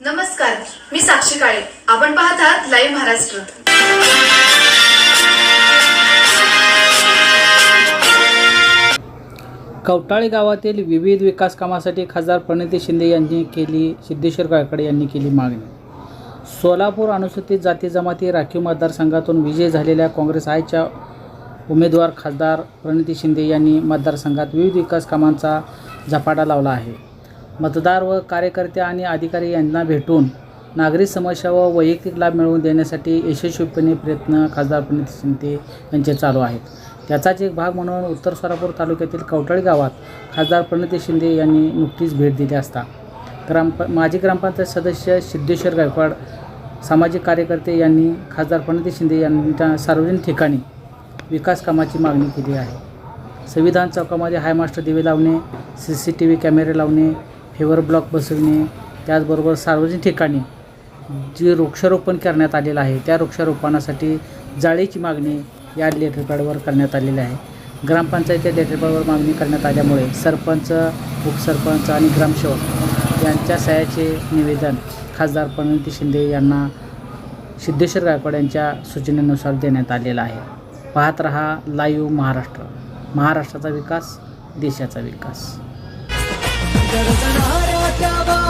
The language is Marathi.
नमस्कार मी साक्षी काळे. आपण पाहत आहात लाईव्ह महाराष्ट्र कवटाळे गावातील विविध विकास कामासाठी खासदार प्रणिती शिंदे यांनी केली सिद्धेश्वर गायकवाड यांनी केली मागणी. सोलापूर अनुसूचित जाती जमाती राखीव मतदारसंघातून विजयी झालेल्या काँग्रेस आयच्या उमेदवार खासदार प्रणिती शिंदे यांनी मतदारसंघात विविध विकास कामांचा झपाटा लावला आहे. मतदार व कार्यकर्ते आणि अधिकारी यांना भेटून नागरी समस्या व वैयक्तिक लाभ मिळवून देण्यासाठी यशस्वीपणे प्रयत्न खासदार प्रणित शिंदे यांचे चालू आहेत. त्याचाच एक भाग म्हणून उत्तर सोलापूर तालुक्यातील कवटाळी गावात खासदार प्रणिती शिंदे यांनी नुकतीच भेट दिली असता. ग्राम माजी ग्रामपंचायत सदस्य सिद्धेश्वर गायकवाड सामाजिक कार्यकर्ते यांनी खासदार प्रणिती शिंदे यांच्या सार्वजनिक ठिकाणी विकास कामाची मागणी केली आहे. संविधान चौकामध्ये हायमास्टर दिवे लावणे सी सी टी व्ही कॅमेरे लावणे फेवर ब्लॉक बसवणे त्याचबरोबर सार्वजनिक ठिकाणी जे वृक्षारोपण करण्यात आलेलं आहे त्या वृक्षारोपणासाठी जाळीची मागणी या लेटरपॅडवर करण्यात आलेली आहे. ग्रामपंचायतीच्या लेटरपॅडवर मागणी करण्यात आल्यामुळे सरपंच उपसरपंच आणि ग्रामसेवक यांच्या सह्याचे निवेदन खासदार प्रणिती शिंदे यांना सिद्धेश्वर गायकवाड यांच्या सूचनेनुसार देण्यात आलेला आहे. पाहत रहा लाईव्ह महाराष्ट्र. महाराष्ट्राचा विकास देशाचा विकास. गरजणाऱ्या त्या